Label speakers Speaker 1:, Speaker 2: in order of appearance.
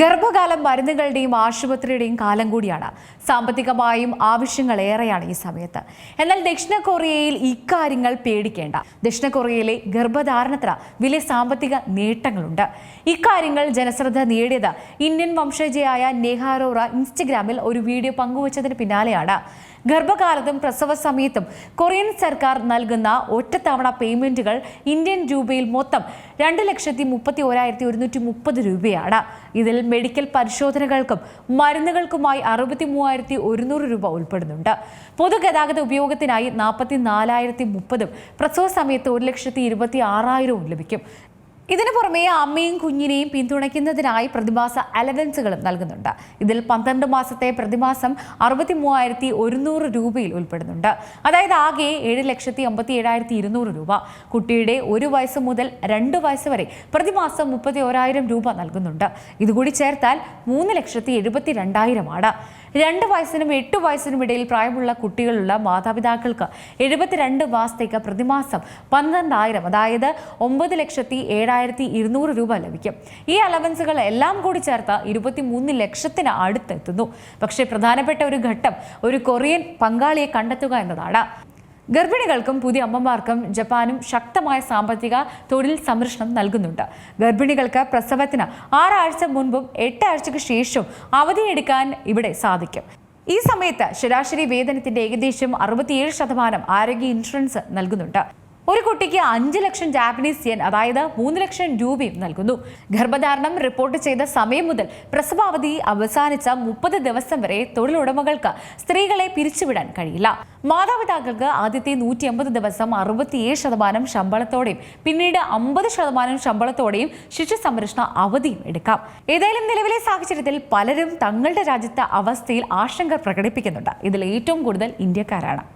Speaker 1: ഗർഭകാലം മരുന്നുകളുടെയും ആശുപത്രിയുടെയും കാലം കൂടിയാണ്. സാമ്പത്തികമായും ആവശ്യങ്ങൾ ഏറെയാണ് ഈ സമയത്ത്. എന്നാൽ ദക്ഷിണ കൊറിയയിൽ ഇക്കാര്യങ്ങൾ പേടിക്കേണ്ട. ദക്ഷിണ കൊറിയയിലെ ഗർഭധാരണത്തിന് വലിയ സാമ്പത്തിക നേട്ടങ്ങളുണ്ട്. ഇക്കാര്യങ്ങൾ ജനശ്രദ്ധ നേടിയത് ഇന്ത്യൻ വംശജയായ നെഹാറോറ ഇൻസ്റ്റഗ്രാമിൽ ഒരു വീഡിയോ പങ്കുവച്ചതിന് പിന്നാലെയാണ്. ഗർഭകാലത്തും പ്രസവ സമയത്തും കൊറിയൻ സർക്കാർ നൽകുന്ന ഒറ്റത്തവണ പേയ്മെന്റുകൾ ഇന്ത്യൻ രൂപയിൽ മൊത്തം രണ്ട് ലക്ഷത്തി മുപ്പത്തി ഒരായിരത്തി ഒരുന്നൂറ്റി മുപ്പത് രൂപയാണ്. ഇതിൽ മെഡിക്കൽ പരിശോധനകൾക്കും മരുന്നുകൾക്കുമായി അറുപത്തി മൂവായിരത്തി ഒരുന്നൂറ് രൂപ ഉൾപ്പെടുന്നുണ്ട്. പൊതുഗതാഗത ഉപയോഗത്തിനായി നാൽപ്പത്തി നാലായിരത്തി മുപ്പതും പ്രസവ സമയത്ത് ഒരു ലക്ഷത്തി ഇരുപത്തി ആറായിരവും ലഭിക്കും. ഇതിനു പുറമെ അമ്മയും കുഞ്ഞിനെയും പിന്തുണയ്ക്കുന്നതിനായി പ്രതിമാസ അലവൻസുകളും നൽകുന്നുണ്ട്. ഇതിൽ പന്ത്രണ്ട് മാസത്തെ പ്രതിമാസം അറുപത്തി മൂവായിരത്തി ഒരുന്നൂറ് രൂപയിൽ ഉൾപ്പെടുന്നുണ്ട്. അതായത് ആകെ ഏഴ് ലക്ഷത്തി അമ്പത്തി ഏഴായിരത്തി ഇരുന്നൂറ് രൂപ. കുട്ടിയുടെ ഒരു വയസ്സ് മുതൽ രണ്ട് വയസ്സ് വരെ പ്രതിമാസം മുപ്പത്തി ഓരായിരം രൂപ നൽകുന്നുണ്ട്. ഇതുകൂടി ചേർത്താൽ മൂന്ന് ലക്ഷത്തി എഴുപത്തി രണ്ടായിരമാണ് രണ്ട് വയസ്സിനും എട്ട് വയസ്സിനും ഇടയിൽ പ്രായമുള്ള കുട്ടികളുള്ള മാതാപിതാക്കൾക്ക് എഴുപത്തിരണ്ട് മാസത്തേക്ക് പ്രതിമാസം പന്ത്രണ്ടായിരം അതായത് ഒമ്പത് ലക്ഷത്തി ഏഴായിരത്തി ഇരുന്നൂറ് രൂപ ലഭിക്കും. ഈ അലവൻസുകൾ എല്ലാം കൂടി ചേർത്ത് ഇരുപത്തി മൂന്ന് ലക്ഷത്തിന് അടുത്തെത്തുന്നു. പക്ഷേ പ്രധാനപ്പെട്ട ഒരു ഘട്ടം ഒരു കൊറിയൻ പങ്കാളിയെ കണ്ടെത്തുക എന്നതാണ്. ഗർഭിണികൾക്കും പുതിയ അമ്മമാർക്കും ജപ്പാനും ശക്തമായ സാമ്പത്തിക തൊഴിൽ സംരക്ഷണം നൽകുന്നുണ്ട്. ഗർഭിണികൾക്ക് പ്രസവത്തിന് ആറാഴ്ച മുൻപും എട്ടാഴ്ചയ്ക്ക് ശേഷവും അവധിയെടുക്കാൻ ഇവിടെ സാധിക്കും. ഈ സമയത്ത് ശരാശരി വേതനത്തിന്റെ ഏകദേശം അറുപത്തിയേഴ് ശതമാനം ആരോഗ്യ ഇൻഷുറൻസ് നൽകുന്നുണ്ട്. ഒരു കുട്ടിക്ക് അഞ്ച് ലക്ഷം ജാപ്പനീസ് യെൻ അതായത് മൂന്ന് ലക്ഷം രൂപയും നൽകുന്നു. ഗർഭധാരണം റിപ്പോർട്ട് ചെയ്ത സമയം മുതൽ പ്രസവാവധി അവസാനിച്ച മുപ്പത് ദിവസം വരെ തൊഴിലുടമകൾക്ക് സ്ത്രീകളെ പിരിച്ചുവിടാൻ കഴിയില്ല. മാതാപിതാക്കൾക്ക് ആദ്യത്തെ നൂറ്റി അമ്പത് ദിവസം അറുപത്തിയേഴ് ശതമാനം ശമ്പളത്തോടെയും പിന്നീട് അമ്പത് ശതമാനം ശമ്പളത്തോടെയും ശിശു സംരക്ഷണ അവധിയും എടുക്കാം. ഏതായാലും നിലവിലെ സാഹചര്യത്തിൽ പലരും തങ്ങളുടെ രാജ്യത്തെ അവസ്ഥയിൽ ആശങ്ക പ്രകടിപ്പിക്കുന്നുണ്ട്. ഇതിൽ ഏറ്റവും കൂടുതൽ ഇന്ത്യക്കാരാണ്.